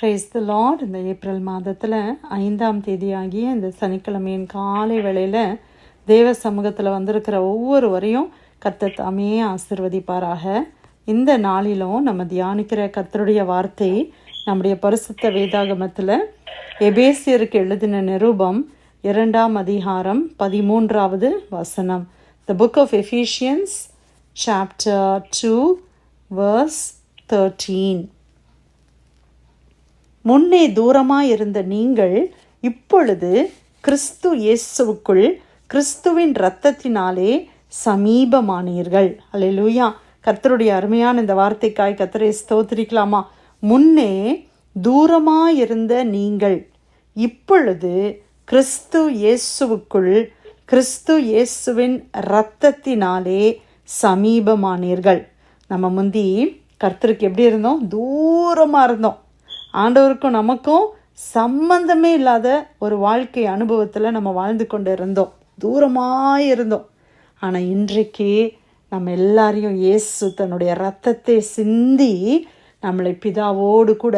Price the lord இந்த April மாதத்தில் ஐந்தாம் தேதியாகிய இந்த சனிக்கிழமையின் காலை வேளையில் தேவ சமூகத்தில் வந்திருக்கிற ஒவ்வொருவரையும் கர்த்தர் தாமே ஆசிர்வதிப்பாராக. இந்த நாளிலும் நம்ம தியானிக்கிற கர்த்தருடைய வார்த்தை நம்முடைய பரிசுத்த வேதாகமத்தில் எபேசியருக்கு எழுதின நிரூபம் இரண்டாம் அதிகாரம் பதிமூன்றாவது வசனம். The book of Ephesians chapter two verse thirteen முன்னே தூரமாயிருந்த நீங்கள் இப்பொழுது கிறிஸ்து இயேசுவுக்குள் கிறிஸ்துவின் இரத்தத்தினாலே சமீபமானீர்கள். அல்லேலூயா கர்த்தருடைய அருமையான இந்த வார்த்தைக்காய் கத்தரை ஸ்தோத்திரிக்கலாமா? முன்னே தூரமாயிருந்த நீங்கள் இப்பொழுது கிறிஸ்து இயேசுவுக்குள் கிறிஸ்து இயேசுவின் இரத்தத்தினாலே சமீபமானீர்கள். நம்ம முந்தி கர்த்தருக்கு எப்படி இருந்தோம்? தூரமாக இருந்தோம் ஆண்டவருக்கும் நமக்கும் சம்பந்தமே இல்லாத ஒரு வாழ்க்கை அனுபவத்தில் நம்ம வாழ்ந்து கொண்டு இருந்தோம் தூரமாக இருந்தோம். ஆனால் இன்றைக்கு நம்ம எல்லாரையும் இயேசு தன்னுடைய ரத்தத்தை சிந்தி நம்மளை பிதாவோடு கூட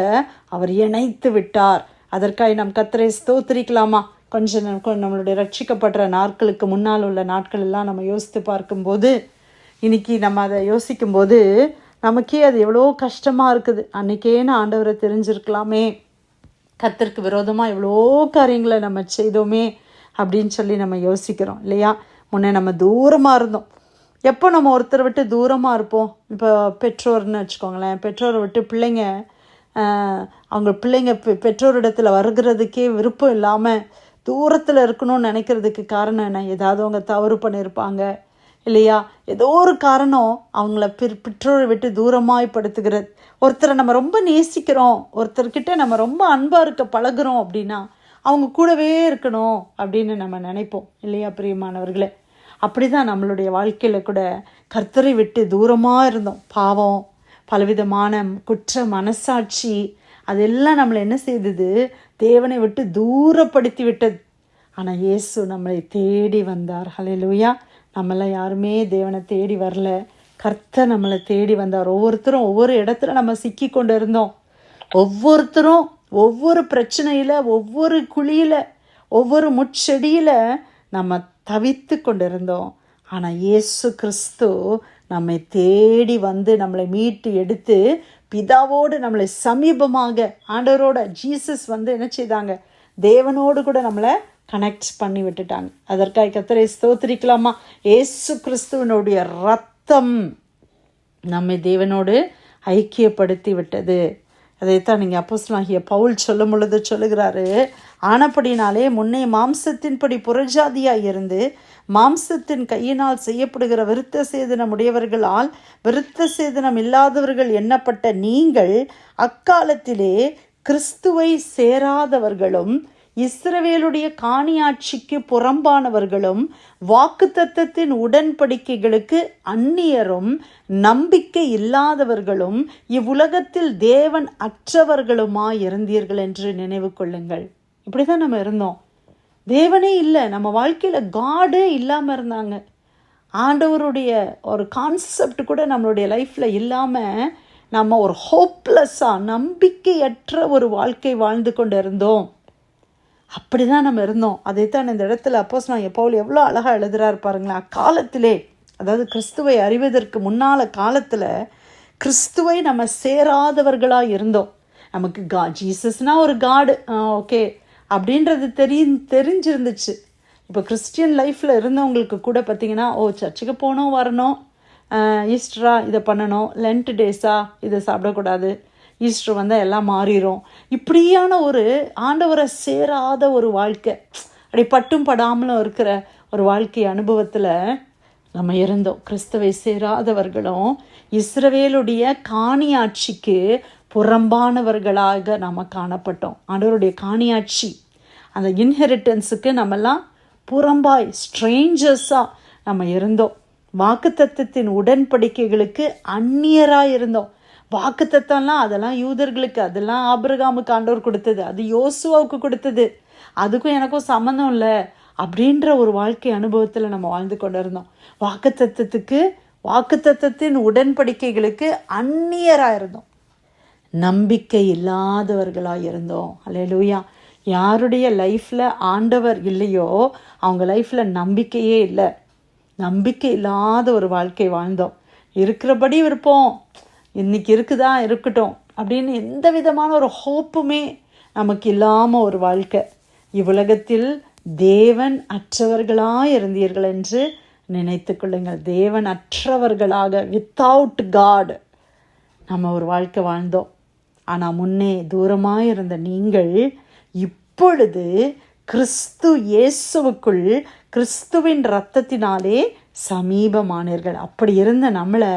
அவர் இணைத்து விட்டார். அதற்காக நம் கத்தரை ஸ்தோத்திரிக்கலாமா? கொஞ்சம் நம்மளுடைய ரட்சிக்கப்படுற நாட்களுக்கு முன்னால் உள்ள நாட்கள் எல்லாம் நம்ம யோசித்து பார்க்கும்போது இன்னைக்கு நம்ம அதை யோசிக்கும்போது நமக்கே அது எவ்வளோ கஷ்டமாக இருக்குது. அன்னைக்கேன்னு ஆண்டவரை தெரிஞ்சிருக்கலாமே. கத்திற்கு விரோதமாக எவ்வளோ காரியங்களை நம்ம செய்தோமே அப்படின்னு சொல்லி நம்ம யோசிக்கிறோம் இல்லையா? முன்னே நம்ம தூரமாக இருந்தோம். எப்போ நம்ம ஒருத்தரை விட்டு தூரமாக இருப்போம்? இப்போ பெற்றோர்னு வச்சுக்கோங்களேன். பெற்றோரை விட்டு பிள்ளைங்க அவங்க பிள்ளைங்க பெ- பெற்றோரிடத்தில் வருகிறதுக்கே விருப்பம் இல்லாமல் தூரத்தில் இருக்கணும்னு நினைக்கிறதுக்கு காரணம் என்ன? ஏதாவது அவங்க தவறு பண்ணியிருப்பாங்க இல்லையா? ஏதோ ஒரு காரணம் அவங்கள பிற் பெற்றோரை விட்டு தூரமாய் படுத்துகிறது ஒருத்தரை நம்ம ரொம்ப நேசிக்கிறோம் ஒருத்தர்கிட்ட நம்ம ரொம்ப அன்பாக இருக்க பழகுறோம் அப்படின்னா அவங்க கூடவே இருக்கணும் அப்படின்னு நம்ம நினைப்போம். இல்லையா பிரியமானவர்களே? அப்படிதான் நம்மளுடைய வாழ்க்கையில் கூட கர்த்தரை விட்டு தூரமாக இருந்தோம். பாவம் பலவிதமான குற்ற மனசாட்சி அதெல்லாம் நம்மளை என்ன செய்தது? தேவனை விட்டு தூரப்படுத்தி விட்டது. ஆனால் இயேசு நம்மளை தேடி வந்தார். ஹalleluya. நம்மளாம் யாருமே தேவனை தேடி வரல. கர்த்தர் நம்மளை தேடி வந்தார். ஒவ்வொருத்தரும் ஒவ்வொரு இடத்துல நம்ம சிக்கி கொண்டு இருந்தோம் ஒவ்வொருத்தரும் ஒவ்வொரு பிரச்சனையில் ஒவ்வொரு குழியில் ஒவ்வொரு முட்செடியில் நம்ம தவித்து கொண்டு இருந்தோம் ஆனால் இயேசு கிறிஸ்து நம்மை தேடி வந்து நம்மளை மீட்டு எடுத்து பிதாவோடு நம்மளை சமீபமாக ஆண்டவரோட ஜீசஸ் வந்து என்ன செய்தாங்க? தேவனோடு கூட நம்மளை கனெக்ட் பண்ணி விட்டுட்டாங்க. அதற்காக கத்திரை ஸ்தோத்திரிக்கலாமா? இயேசு கிறிஸ்துவனுடைய ரத்தம் நம்மை தேவனோடு ஐக்கியப்படுத்தி விட்டது. அதைத்தான் நீங்கள் அப்போஸ்லாகிய பவுல் சொல்லும் பொழுது சொல்லுகிறாரு. ஆனப்படினாலே முன்னே மாம்சத்தின்படி புறஜாதியாக இருந்து மாம்சத்தின் கையினால் செய்யப்படுகிற விருத்த சேதனம் உடையவர்களால் விருத்த சேதனம் இல்லாதவர்கள் எண்ணப்பட்ட நீங்கள் அக்காலத்திலே கிறிஸ்துவை சேராதவர்களும் இஸ்ரவேலுடைய காணியாட்சிக்கு புறம்பானவர்களும் வாக்குத்தத்தத்தின் உடன்படிக்கைகளுக்கு அந்நியரும் நம்பிக்கை இல்லாதவர்களும் இவ்வுலகத்தில் தேவன் அற்றவர்களுமாய் இருந்தீர்கள் என்று நினைவு கொள்ளுங்கள். இப்படிதான் நம்ம இருந்தோம். தேவனே இல்லை. நம்ம வாழ்க்கையில் காடே இல்லாமல் இருந்தாங்க. ஆண்டவருடைய ஒரு கான்செப்ட் கூட நம்மளுடைய லைஃப்பில் இல்லாமல் நம்ம ஒரு ஹோப்லெஸ்ஸாக நம்பிக்கையற்ற ஒரு வாழ்க்கை வாழ்ந்து கொண்டு இருந்தோம் அப்படிதான் நம்ம இருந்தோம். அதைத்தான் இந்த இடத்துல அப்போஸ் நான் எப்போது எவ்வளோ அழகாக எழுதுறாரு பாருங்களா காலத்திலே அதாவது கிறிஸ்துவை அறிவதற்கு முன்னால் காலத்தில் கிறிஸ்துவை நம்ம சேராதவர்களாக இருந்தோம். நமக்கு கா ஜீசஸ்னால் ஒரு காடு. ஓகே. அப்படின்றது தெரிய தெரிஞ்சிருந்துச்சு. இப்போ கிறிஸ்டியன் லைஃப்பில் இருந்தவங்களுக்கு கூட பார்த்திங்கன்னா ஓ சர்ச்சுக்கு போகணும் வரணும். ஈஸ்டராக ஈஸ்டரா இதை பண்ணணும். லென்ட் டேஸா இதை சாப்பிடக்கூடாது. ஈஸ்டர் வந்தால் எல்லாம் மாறிடும் இப்படியான ஒரு ஆண்டவரை சேராத ஒரு வாழ்க்கை. அப்படி பட்டும் படாமலும் இருக்கிற ஒரு வாழ்க்கை அனுபவத்தில் நம்ம இருந்தோம். கிறிஸ்துவை சேராதவர்களும் இஸ்ரவேலுடைய காணியாட்சிக்கு புறம்பானவர்களாக நம்ம காணப்பட்டோம். ஆண்டவருடைய காணியாட்சி அந்த இன்ஹெரிட்டன்ஸுக்கு நம்மெல்லாம் புறம்பாய் ஸ்ட்ரேஞ்சர்ஸாக நம்ம இருந்தோம். வாக்குத்தத்தத்தின் உடன்படிக்கைகளுக்கு அந்நியராக இருந்தோம் வாக்குத்தத்தம்லாம் அதெல்லாம் யூதர்களுக்கு அதெல்லாம் ஆபிரகாமுக்கு ஆண்டவர் கொடுத்தது. அது யோசுவாவுக்கு கொடுத்தது. அதுக்கும் எனக்கும் சம்மந்தம் இல்லை. அப்படின்ற ஒரு வாழ்க்கை அனுபவத்தில் நம்ம வாழ்ந்து கொண்டு இருந்தோம் வாக்குத்தத்தத்துக்கு வாக்குத்தத்தத்தின் உடன்படிக்கைகளுக்கு அந்நியராக இருந்தோம் நம்பிக்கை இல்லாதவர்களாக இருந்தோம். அலையலூயா யாருடைய லைஃப்பில் ஆண்டவர் இல்லையோ அவங்க லைஃப்பில் நம்பிக்கையே இல்லை. நம்பிக்கை இல்லாத ஒரு வாழ்க்கை வாழ்ந்தோம். இருக்கிறபடி இருப்போம். இன்றைக்கி இருக்குதா இருக்கட்டும் அப்படின்னு எந்த விதமான ஒரு ஹோப்புமே நமக்கு இல்லாமல் ஒரு வாழ்க்கை. இவ்வுலகத்தில் தேவன் அற்றவர்களாக இருந்தீர்கள் என்று நினைத்து கொள்ளுங்கள். தேவன் அற்றவர்களாக வித்தவுட் காட் நம்ம ஒரு வாழ்க்கை வாழ்ந்தோம். ஆனால் முன்னே தூரமாக இருந்த நீங்கள் இப்பொழுது கிறிஸ்து இயேசுவுக்குள் கிறிஸ்துவின் இரத்தத்தினாலே சமீபமானீர்கள். அப்படி இருந்த நம்மளை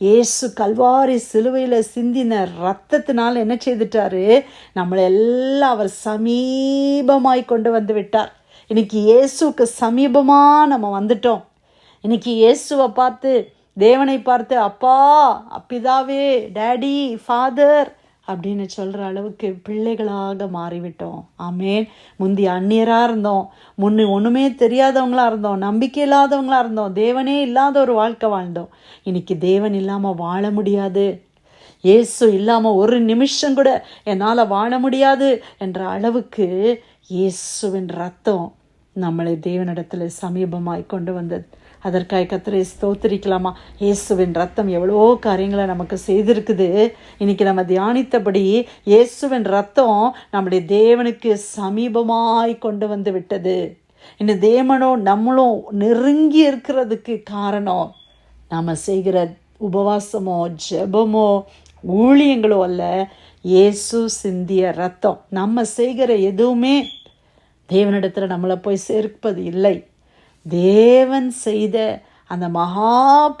ஏசு கல்வாரி சிலுவையில் சிந்தின ரத்தத்தினால் என்ன செய்துட்டாரு? நம்மளை எல்லாம் அவர் சமீபமாய் கொண்டு வந்து விட்டார். இன்னைக்கு இயேசுக்கு சமீபமாக நம்ம வந்துட்டோம். இன்னைக்கு இயேசுவை பார்த்து தேவனை பார்த்து அப்பா அப்பிதாவே டேடி ஃபாதர் அப்படின்னு சொல்கிற அளவுக்கு பிள்ளைகளாக மாறிவிட்டோம். ஆமேன். முந்தி அந்நியராக இருந்தோம். முன்னே ஒன்றுமே தெரியாதவங்களாக இருந்தோம். நம்பிக்கை இல்லாதவங்களா இருந்தோம். தேவனே இல்லாத ஒரு வாழ்க்கை வாழ்ந்தோம். இன்னைக்கு தேவன் இல்லாமல் வாழ முடியாது. இயேசு இல்லாமல் ஒரு நிமிஷம் கூட என்னால் வாழ முடியாது என்ற அளவுக்கு இயேசுவின் ரத்தம் நம்மளை தேவனிடத்தில் சமீபமாய் கொண்டு வந்தது. அதற்காக கத்திரை ஸ்தோத்திரிக்கலாமா? இயேசுவின் ரத்தம் எவ்வளோ காரியங்களை நமக்கு செய்திருக்குது. இன்றைக்கி நம்ம தியானித்தபடி இயேசுவின் ரத்தம் நம்முடைய தேவனுக்கு சமீபமாய் கொண்டு வந்து விட்டது. இந்த தேவனும் நம்மளும் நெருங்கி இருக்கிறதுக்கு காரணம் நாம் செய்கிற உபவாசமோ ஜெபமோ ஊழியங்களோ அல்ல இயேசு சிந்திய ரத்தம். நம்ம செய்கிற எதுவுமே தேவனிடத்தில் நம்மளை போய் சேர்ப்பது இல்லை. தேவன் செய்த அந்த மகா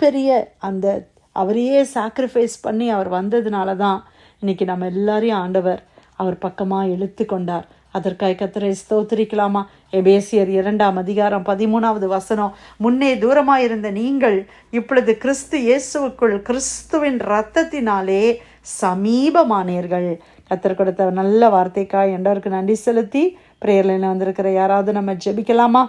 பெரிய அந்த அவரையே சாக்ரிஃபைஸ் பண்ணி அவர் வந்ததுனால தான் இன்னைக்கு நம்ம எல்லாரையும் ஆண்டவர் அவர் பக்கமாக இழுத்து கொண்டார். அதற்காக கத்திரை ஸ்தோத்திரிக்கலாமா? எபேசியர் இரண்டாம் அதிகாரம் பதிமூணாவது வசனம். முன்னே தூரமாக இருந்த நீங்கள் இப்பொழுது கிறிஸ்து இயேசுவுக்குள் கிறிஸ்துவின் இரத்தத்தினாலே சமீபமானீர்கள். கத்தர் கொடுத்த நல்ல வார்த்தைக்காக என்றவருக்கு நன்றி செலுத்தி பிரேயர்லைன் வந்திருக்கிற யாராவது நம்ம ஜெபிக்கலாமா?